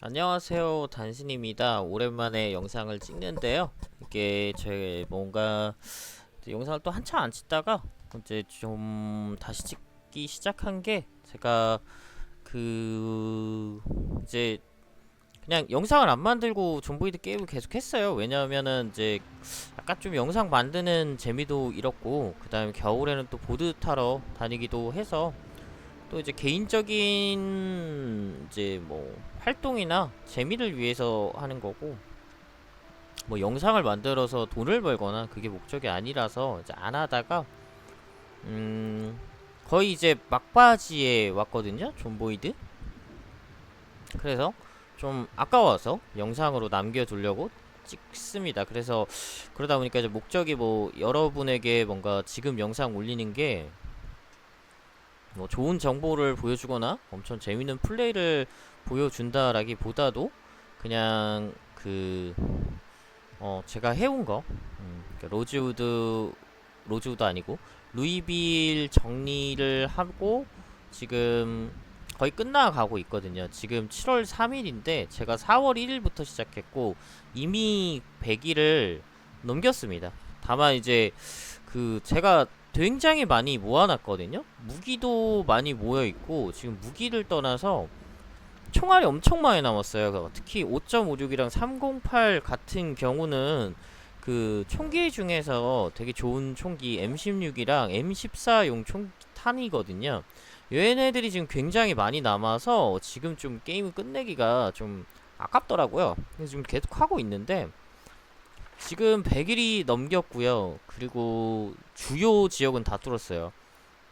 안녕하세요. 단신입니다. 오랜만에 영상을 찍는데요. 이게 제 뭔가 영상을 또 한참 안 찍다가 이제 좀 다시 찍기 시작한 게 제가 그 이제 그냥 영상을 안 만들고 존보이드 게임을 계속 했어요. 왜냐하면은 이제 약간 좀 영상 만드는 재미도 잃었고 그 다음에 겨울에는 또 보드 타러 다니기도 해서 또 이제 개인적인 이제 뭐 활동이나 재미를 위해서 하는 거고 뭐 영상을 만들어서 돈을 벌거나 그게 목적이 아니라서 이제 안 하다가 음 거의 이제 막바지에 왔거든요 존보이드. 그래서 좀 아까워서 영상으로 남겨두려고 찍습니다. 그래서 그러다 보니까 이제 목적이 뭐 여러분에게 뭔가 지금 영상 올리는 게 뭐 좋은 정보를 보여주거나 엄청 재밌는 플레이를 보여준다라기보다도 그냥 그 어 제가 해온 거 음, 그러니까 로즈우드 로즈우드 아니고 루이빌 정리를 하고 지금 거의 끝나가고 있거든요. 지금 7월 3일인데 제가 4월 1일부터 시작했고 이미 100일을 넘겼습니다. 다만 이제 그 제가 굉장히 많이 모아놨거든요. 무기도 많이 모여 있고 지금 무기를 떠나서 총알이 엄청 많이 남았어요. 그 특히 5.56이랑 308 같은 경우는 그 총기 중에서 되게 좋은 총기 M16이랑 M14용 총탄이거든요. 얘네들이 지금 굉장히 많이 남아서 지금 좀 게임을 끝내기가 좀 아깝더라고요. 그래서 지금 계속 하고 있는데 지금 100일이 넘겼고요. 그리고 주요 지역은 다 뚫었어요.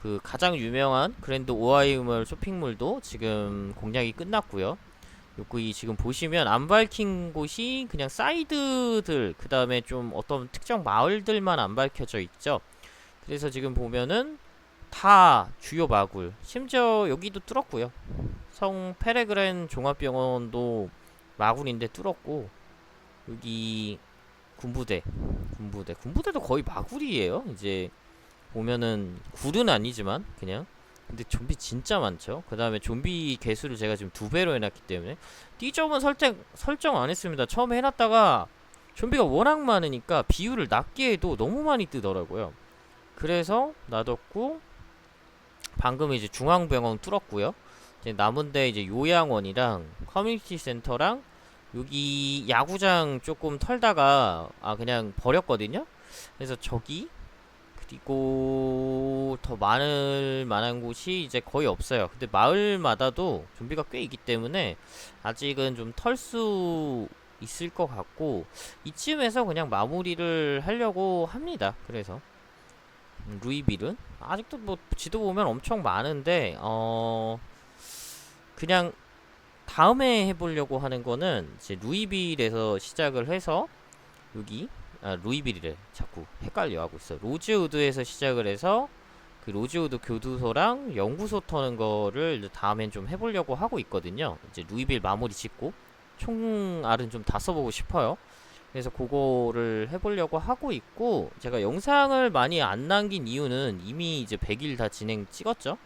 그 가장 유명한 그랜드 오하이몰 쇼핑몰도 지금 공략이 끝났고요. 여기 지금 보시면 안 밝힌 곳이 그냥 사이드들 그 다음에 좀 어떤 특정 마을들만 안 밝혀져 있죠. 그래서 지금 보면은 다 주요 마굴 심지어 여기도 뚫었고요. 성 페레그렌 종합병원도 마굴인데 뚫었고 여기 군부대 군부대 군부대도 거의 마굴이에요. 이제 보면은 굴은 아니지만 그냥 근데 좀비 진짜 많죠. 그 다음에 좀비 개수를 제가 지금 두 배로 해놨기 때문에 D점은 설정 설정 안 했습니다. 처음에 해놨다가 좀비가 워낙 많으니까 비율을 낮게 해도 너무 많이 뜨더라고요. 그래서 놔뒀고 방금 이제 중앙병원 뚫었고요. 이제 남은데 이제 요양원이랑 커뮤니티 센터랑 여기 야구장 조금 털다가 아 그냥 버렸거든요. 그래서 저기 그리고 더 많을 만한 곳이 이제 거의 없어요. 근데 마을마다도 좀비가 꽤 있기 때문에 아직은 좀 털 수 있을 것 같고 이쯤에서 그냥 마무리를 하려고 합니다. 그래서 음, 루이빌은 아직도 뭐 지도 보면 엄청 많은데 어 그냥 다음에 해보려고 하는 거는 이제 루이빌에서 시작을 해서 여기 아 루이빌이래. 자꾸 헷갈려 하고 있어. 로즈우드에서 시작을 해서 그 로즈우드 교두소랑 연구소 터는 거를 다음엔 좀 해보려고 하고 있거든요. 이제 루이빌 마무리 짓고 총알은 좀 다 써보고 싶어요. 그래서 그거를 해보려고 하고 있고 제가 영상을 많이 안 남긴 이유는 이미 이제 100일 다 진행 찍었죠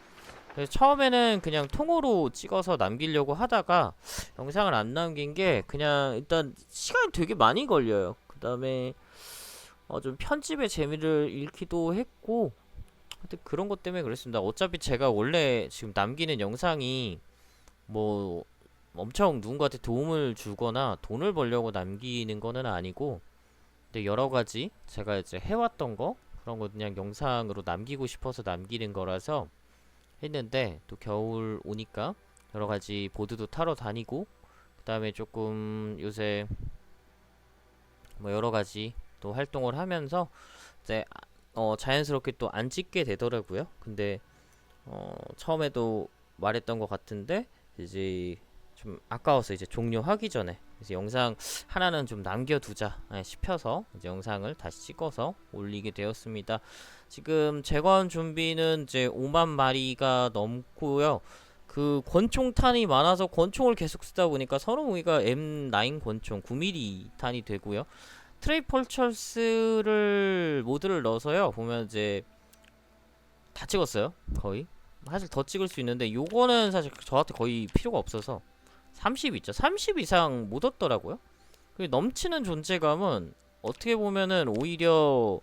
그래서 처음에는 그냥 통으로 찍어서 남기려고 하다가 영상을 안 남긴 게 그냥 일단 시간이 되게 많이 걸려요. 그 다음에 어 좀 편집의 재미를 잃기도 했고 하여튼 그런 것 때문에 그랬습니다. 어차피 제가 원래 지금 남기는 영상이 뭐 엄청 누군가한테 도움을 주거나 돈을 벌려고 남기는 거는 아니고 근데 여러 가지 제가 이제 해왔던 거 그런 거 그냥 영상으로 남기고 싶어서 남기는 거라서 했는데 또 겨울 오니까 여러 가지 보드도 타러 다니고 그 다음에 조금 요새 뭐 여러 가지 또 활동을 하면서 이제 아- 어 자연스럽게 또 안 찍게 되더라고요. 근데 어 처음에도 말했던 것 같은데 이제 좀 아까워서 이제 종료하기 전에 그래서 영상 하나는 좀 남겨두자 예, 싶어서 이제 영상을 다시 찍어서 올리게 되었습니다. 지금 재건 준비는 이제 5만 마리가 넘고요. 그 권총탄이 많아서 권총을 계속 쓰다 보니까 무기가 M9 권총 9mm 탄이 되고요. 트레이펄처스를 모드를 넣어서요. 보면 이제 다 찍었어요. 거의. 사실 더 찍을 수 있는데 요거는 사실 저한테 거의 필요가 없어서 30 있죠. 30 이상 못 얻더라고요. 그 넘치는 존재감은 어떻게 보면은 오히려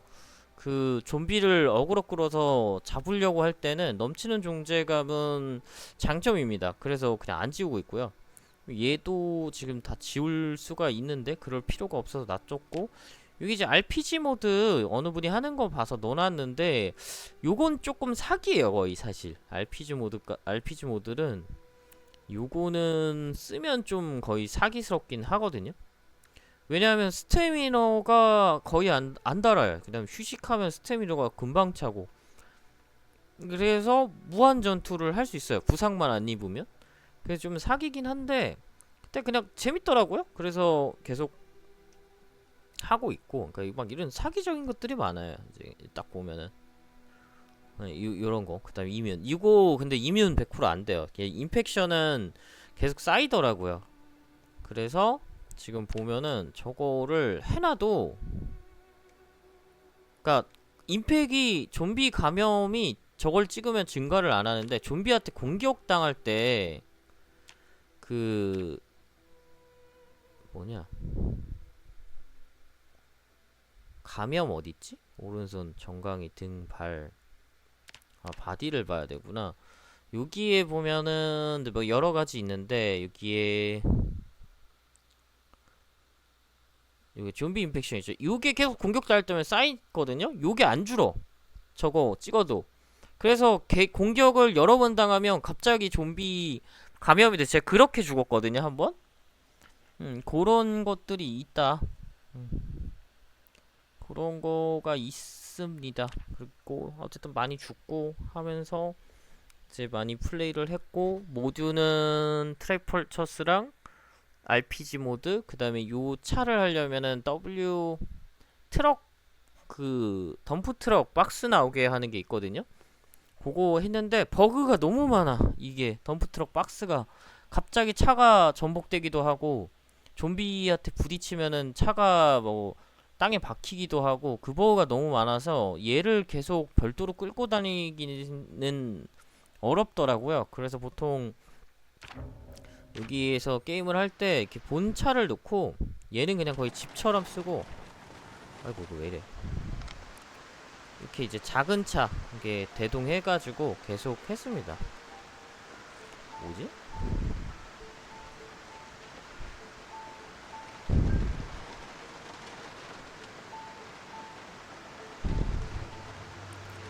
그 좀비를 어그로 끌어서 잡으려고 할 때는 넘치는 존재감은 장점입니다. 그래서 그냥 안 지우고 있고요. 얘도 지금 다 지울 수가 있는데 그럴 필요가 없어서 놔뒀고 여기 이제 RPG 모드 어느 분이 하는 거 봐서 넣어놨는데 요건 조금 사기예요 거의 사실 RPG 모드가 RPG 모드는 요거는 쓰면 좀 거의 사기스럽긴 하거든요. 왜냐하면 스태미너가 거의 안, 안 달아요. 그 다음 휴식하면 스태미너가 금방 차고. 그래서 무한 전투를 할 수 있어요. 부상만 안 입으면. 그래서 좀 사기긴 한데 근데 그냥 재밌더라고요. 그래서 계속 하고 있고. 그러니까 막 이런 사기적인 것들이 많아요. 이제 딱 보면은 네, 요, 요런 거. 그 다음 이뮨 이거 근데 이뮨 100%안 돼요. 이게 인펙션은 계속 쌓이더라고요. 그래서 지금 보면은 저거를 해놔도 그니까 임팩이 좀비 감염이 저걸 찍으면 증가를 안 하는데 좀비한테 공격당할 때 그 뭐냐? 감염 어딨지? 오른손 정강이 등발 아 바디를 봐야 되구나. 여기에 보면은 뭐 여러 가지 있는데 여기에 여기 좀비 인펙션 있죠. 요게 계속 공격 당할 때면 쌓이거든요. 요게 안 줄어. 저거 찍어도. 그래서 개, 공격을 여러 번 당하면 갑자기 좀비 감염이 돼 제가 그렇게 죽었거든요 한번. 음 그런 것들이 있다. 음. 그런 거가 있 습니다. 그리고 어쨌든 많이 죽고 하면서 이제 많이 플레이를 했고 모듈는 트랙펄처스랑 RPG 모드 그 다음에 요 차를 하려면은 W 트럭 그 덤프 트럭 박스 나오게 하는 게 있거든요. 그거 했는데 버그가 너무 많아. 이게 덤프 트럭 박스가 갑자기 차가 전복되기도 하고 좀비한테 부딪히면은 차가 뭐 땅에 박히기도 하고 그 버그가 너무 많아서 얘를 계속 별도로 끌고 다니기는 어렵더라고요. 그래서 보통 여기에서 게임을 할 때 이렇게 본차를 놓고 얘는 그냥 거의 집처럼 쓰고 아이고 왜 이래 이렇게 이제 작은 차 이게 대동해가지고 계속 했습니다. 뭐지?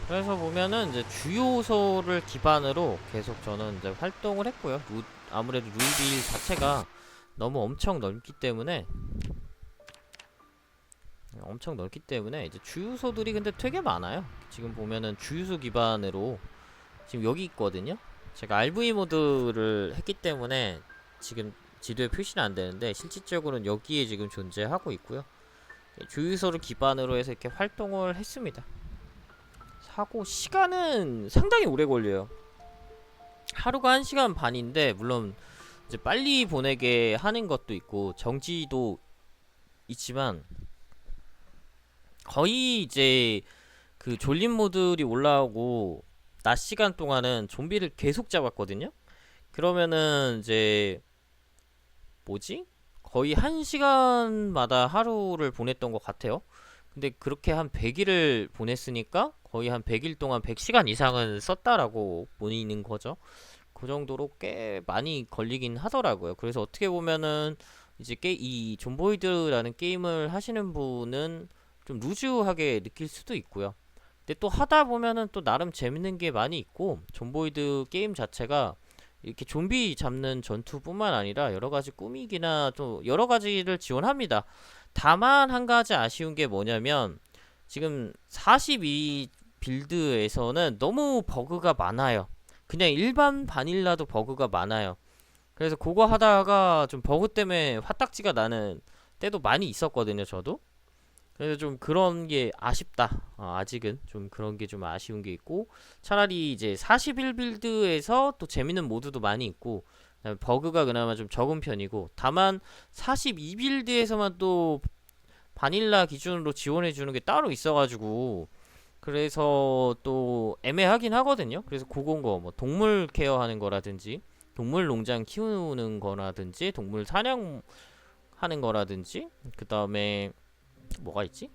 그래서 보면은 이제 주요소를 기반으로 계속 저는 이제 활동을 했고요. 루, 아무래도 루이빌 자체가 너무 엄청 넓기 때문에 엄청 넓기 때문에 이제 주유소들이 근데 되게 많아요. 지금 보면은 주유소 기반으로 지금 여기 있거든요. 제가 RV 모드를 했기 때문에 지금 지도에 표시는 안 되는데 실질적으로는 여기에 지금 존재하고 있고요. 주유소를 기반으로 해서 이렇게 활동을 했습니다. 하고 시간은 상당히 오래 걸려요. 하루가 1시간 반인데 물론 이제 빨리 보내게 하는 것도 있고 정지도 있지만 거의 이제 그 졸린 모드리 올라오고 낮 시간 동안은 좀비를 계속 잡았거든요. 그러면은 이제 뭐지? 거의 1시간마다 하루를 보냈던 것 같아요. 근데 그렇게 한 100일을 보냈으니까 거의 한 100일 동안 100시간 이상은 썼다라고 보이는 거죠. 그 정도로 꽤 많이 걸리긴 하더라고요. 그래서 어떻게 보면은 이제 게, 이 존보이드라는 게임을 하시는 분은 좀 루즈하게 느낄 수도 있고요. 근데 또 하다 보면은 또 나름 재밌는 게 많이 있고 존보이드 게임 자체가 이렇게 좀비 잡는 전투뿐만 아니라 여러 가지 꾸미기나 또 여러 가지를 지원합니다. 다만 한 가지 아쉬운 게 뭐냐면 지금 42 빌드에서는 너무 버그가 많아요. 그냥 일반 바닐라도 버그가 많아요. 그래서 그거 하다가 좀 버그 때문에 화딱지가 나는 때도 많이 있었거든요, 저도. 그래서 좀 그런 게 아쉽다. 어, 아직은 좀 그런 게 좀 아쉬운 게 있고 차라리 이제 41빌드에서 또 재밌는 모드도 많이 있고 버그가 그나마 좀 적은 편이고 다만 42빌드에서만 또 바닐라 기준으로 지원해 주는 게 따로 있어가지고 그래서 또 애매하긴 하거든요. 그래서 그건 거 뭐 동물 케어하는 거라든지 동물 농장 키우는 거라든지 동물 사냥 하는 거라든지 그 다음에 뭐가 있지?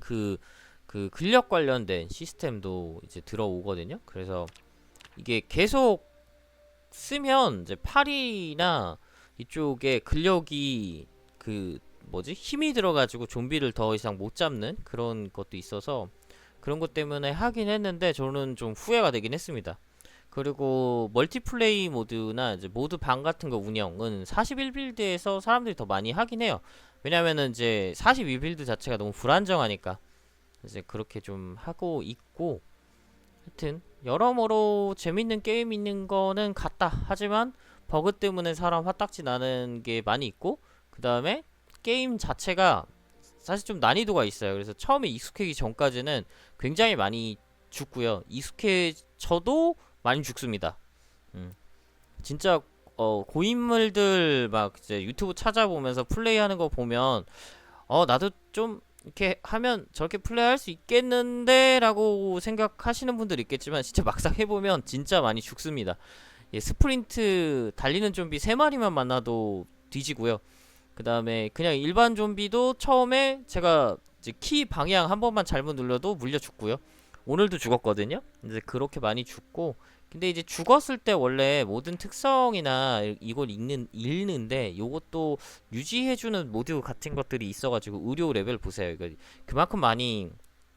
그, 그 근력 관련된 시스템도 이제 들어오거든요. 그래서 이게 계속 쓰면 이제 팔이나 이쪽에 근력이 그 뭐지 힘이 들어가지고 좀비를 더 이상 못 잡는 그런 것도 있어서 그런 것 때문에 하긴 했는데 저는 좀 후회가 되긴 했습니다. 그리고 멀티플레이 모드나 이제 모드 방 같은 거 운영은 41빌드에서 사람들이 더 많이 하긴 해요. 왜냐면은 이제 42빌드 자체가 너무 불안정하니까 이제 그렇게 좀 하고 있고 하여튼 여러모로 재밌는 게임 있는 거는 같다. 하지만 버그 때문에 사람 화딱지 나는 게 많이 있고 그 다음에 게임 자체가 사실 좀 난이도가 있어요. 그래서 처음에 익숙해지기 전까지는 굉장히 많이 죽고요. 익숙해져도 많이 죽습니다. 음. 진짜 어, 고인물들 막 이제 유튜브 찾아보면서 플레이하는 거 보면 어 나도 좀 이렇게 하면 저렇게 플레이할 수 있겠는데라고 생각하시는 분들 있겠지만 진짜 막상 해보면 진짜 많이 죽습니다. 예, 스프린트 달리는 좀비 세 마리만 만나도 뒤지고요. 그 다음에 그냥 일반 좀비도 처음에 제가 키 방향 한 번만 잘못 눌러도 물려 죽고요. 오늘도 죽었거든요. 이제 그렇게 많이 죽고 근데 이제 죽었을 때 원래 모든 특성이나 이걸 읽는 읽는데 요것도 유지해주는 모드 같은 것들이 있어가지고 의료 레벨 보세요. 이거 그만큼 많이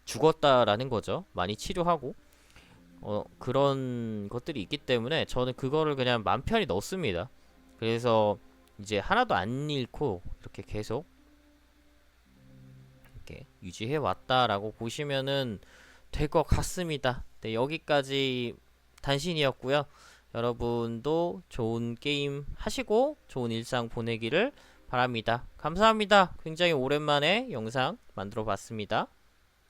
죽었다라는 거죠. 많이 치료하고 어 그런 것들이 있기 때문에 저는 그거를 그냥 맘 편히 넣습니다. 그래서 이제 하나도 안 잃고 이렇게 계속 이렇게 유지해 왔다라고 보시면은 될 것 같습니다. 네, 여기까지 단신이었고요. 여러분도 좋은 게임 하시고 좋은 일상 보내기를 바랍니다. 감사합니다. 굉장히 오랜만에 영상 만들어 봤습니다.